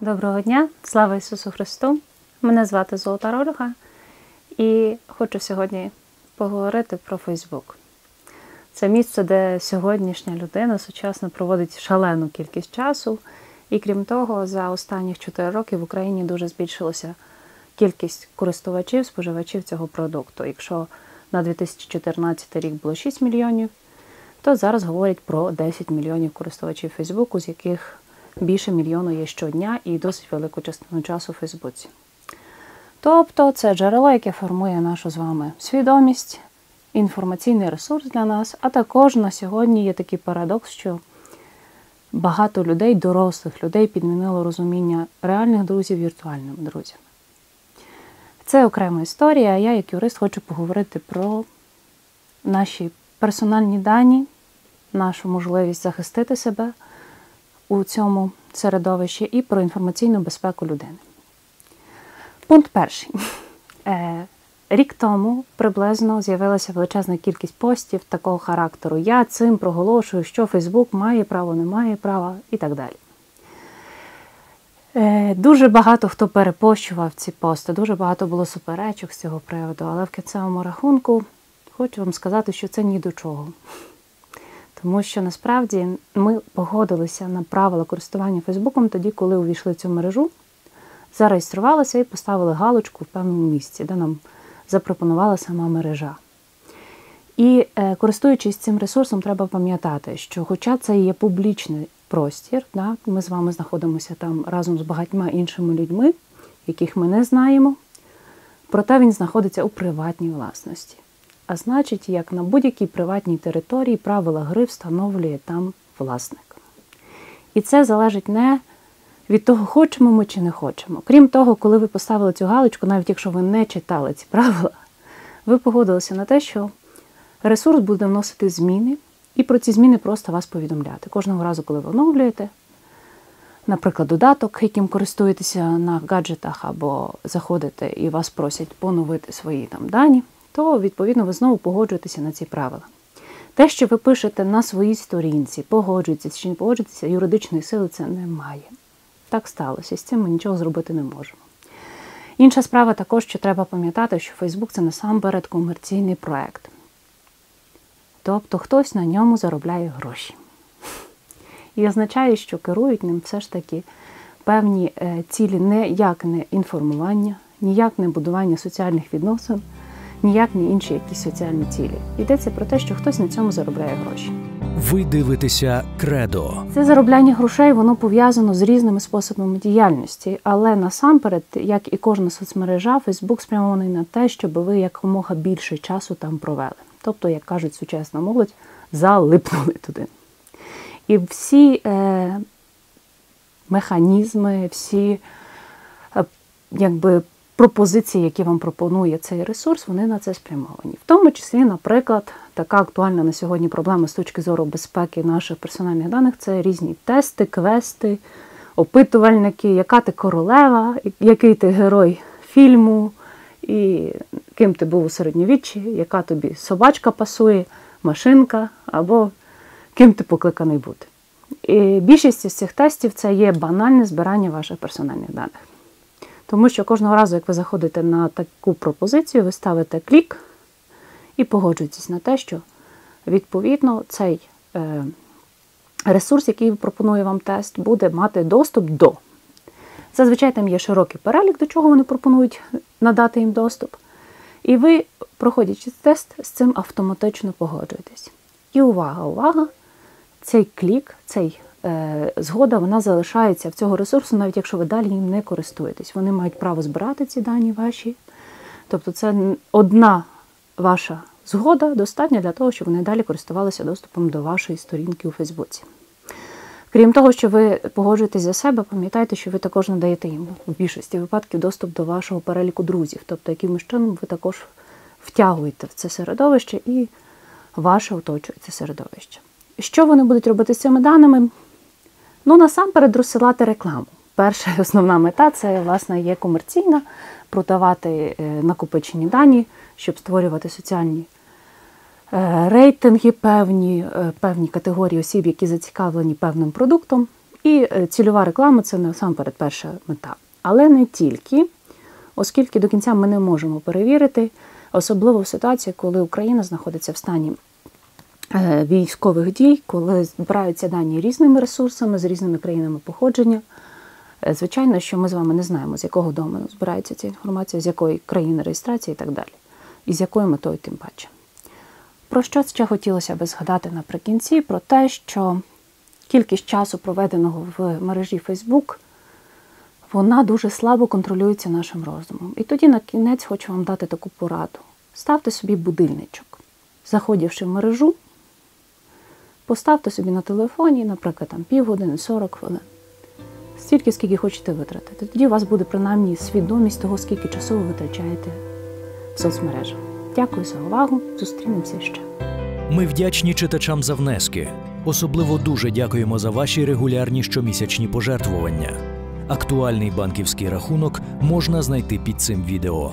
Доброго дня, слава Ісусу Христу! Мене звати Золота Рольга і хочу сьогодні поговорити про Фейсбук. Це місце, де сьогоднішня людина сучасно проводить шалену кількість часу, і крім того, за останні 4 роки в Україні дуже збільшилася кількість користувачів, споживачів цього продукту. Якщо на 2014 рік було 6 мільйонів, то зараз говорять про 10 мільйонів користувачів Фейсбуку, з яких більше мільйону є щодня і досить велику частину часу у Фейсбуці. Тобто це джерело, яке формує нашу з вами свідомість, інформаційний ресурс для нас, а також на сьогодні є такий парадокс, що багато людей, дорослих людей, підмінило розуміння реальних друзів віртуальними друзями. Це окрема історія, я, як юрист, хочу поговорити про наші персональні дані, нашу можливість захистити себе у цьому середовищі і про інформаційну безпеку людини. Пункт перший. Е, рік тому приблизно з'явилася величезна кількість постів такого характеру. Я цим проголошую, що Фейсбук має право, не має права і так далі. Е, дуже багато хто перепощував ці пости, дуже багато було суперечок з цього приводу, але в кінцевому рахунку хочу вам сказати, що це ні до чого. Тому що насправді ми погодилися на правила користування Фейсбуком тоді, коли увійшли в цю мережу, зареєструвалися і поставили галочку в певному місці, де нам запропонувала сама мережа. І е, користуючись цим ресурсом, треба пам'ятати, що, хоча це є публічний простір, да, ми з вами знаходимося там разом з багатьма іншими людьми, яких ми не знаємо, проте він знаходиться у приватній власності. А значить, як на будь-якій приватній території правила гри встановлює там власник. І це залежить не від того, хочемо ми чи не хочемо. Крім того, коли ви поставили цю галочку, навіть якщо ви не читали ці правила, ви погодилися на те, що ресурс буде вносити зміни, і про ці зміни просто вас повідомляти. Кожного разу, коли ви оновлюєте, наприклад, додаток, яким користуєтеся на гаджетах, або заходите і вас просять поновити свої там дані то, відповідно, ви знову погоджуєтеся на ці правила. Те, що ви пишете на своїй сторінці, погоджуєтеся чи не погоджуєтеся, юридичної сили це немає. Так сталося, і з цим ми нічого зробити не можемо. Інша справа також, що треба пам'ятати, що Фейсбук це насамперед комерційний проект. Тобто хтось на ньому заробляє гроші. І означає, що керують ним все ж таки певні е, цілі ніяк не інформування, ніяк не будування соціальних відносин ніяк не інші якісь соціальні цілі. Йдеться про те, що хтось на цьому заробляє гроші. Ви дивитеся кредо. Це заробляння грошей, воно пов'язано з різними способами діяльності, але насамперед, як і кожна соцмережа, Фейсбук спрямований на те, щоб ви якомога більше часу там провели. Тобто, як кажуть сучасна молодь, залипнули туди. І всі е, механізми, всі е, якби пропозиції, які вам пропонує цей ресурс, вони на це спрямовані. В тому числі, наприклад, така актуальна на сьогодні проблема з точки зору безпеки наших персональних даних це різні тести, квести, опитувальники, яка ти королева, який ти герой фільму, і ким ти був у середньовіччі, яка тобі собачка пасує, машинка, або ким ти покликаний бути. І Більшість з цих тестів це є банальне збирання ваших персональних даних. Тому що кожного разу, як ви заходите на таку пропозицію, ви ставите клік і погоджуєтесь на те, що відповідно цей е, ресурс, який пропонує вам тест, буде мати доступ до. Зазвичай там є широкий перелік, до чого вони пропонують надати їм доступ. І ви, проходячи тест, з цим автоматично погоджуєтесь. І увага, увага! Цей клік, цей згода вона залишається в цього ресурсу, навіть якщо ви далі їм не користуєтесь. Вони мають право збирати ці дані ваші. Тобто це одна ваша згода достатня для того, щоб вони далі користувалися доступом до вашої сторінки у Фейсбуці. Крім того, що ви погоджуєтесь за себе, пам'ятайте, що ви також надаєте їм в більшості випадків доступ до вашого переліку друзів. Тобто, якимось чином ви також втягуєте в це середовище і ваше оточується середовище. Що вони будуть робити з цими даними? Ну, насамперед, розсилати рекламу. Перша і основна мета це, власне, є комерційна, продавати е, накопичені дані, щоб створювати соціальні е, рейтинги, певні, е, певні категорії осіб, які зацікавлені певним продуктом. І цільова реклама це насамперед перша мета. Але не тільки, оскільки до кінця ми не можемо перевірити, особливо в ситуації, коли Україна знаходиться в стані військових дій, коли збираються дані різними ресурсами, з різними країнами походження. Е, Звичайно, що ми з вами не знаємо, з якого домену збирається ця інформація, з якої країни реєстрації і так далі, і з якою метою тим паче. Про що ще хотілося би згадати наприкінці? Про те, що кількість часу, проведеного в мережі Facebook, вона дуже слабо контролюється нашим розумом. І тоді на кінець хочу вам дати таку пораду: ставте собі будильничок, заходивши в мережу, поставте собі на телефоні, наприклад, там півгодини, 40 хвилин. Стільки, скільки хочете витратити. Тоді у вас буде принаймні свідомість того, скільки часу ви витрачаєте в соцмережах. Дякую за увагу. Зустрінемося ще. Ми вдячні читачам за внески. Особливо дуже дякуємо за ваші регулярні щомісячні пожертвування. Актуальний банківський рахунок можна знайти під цим відео.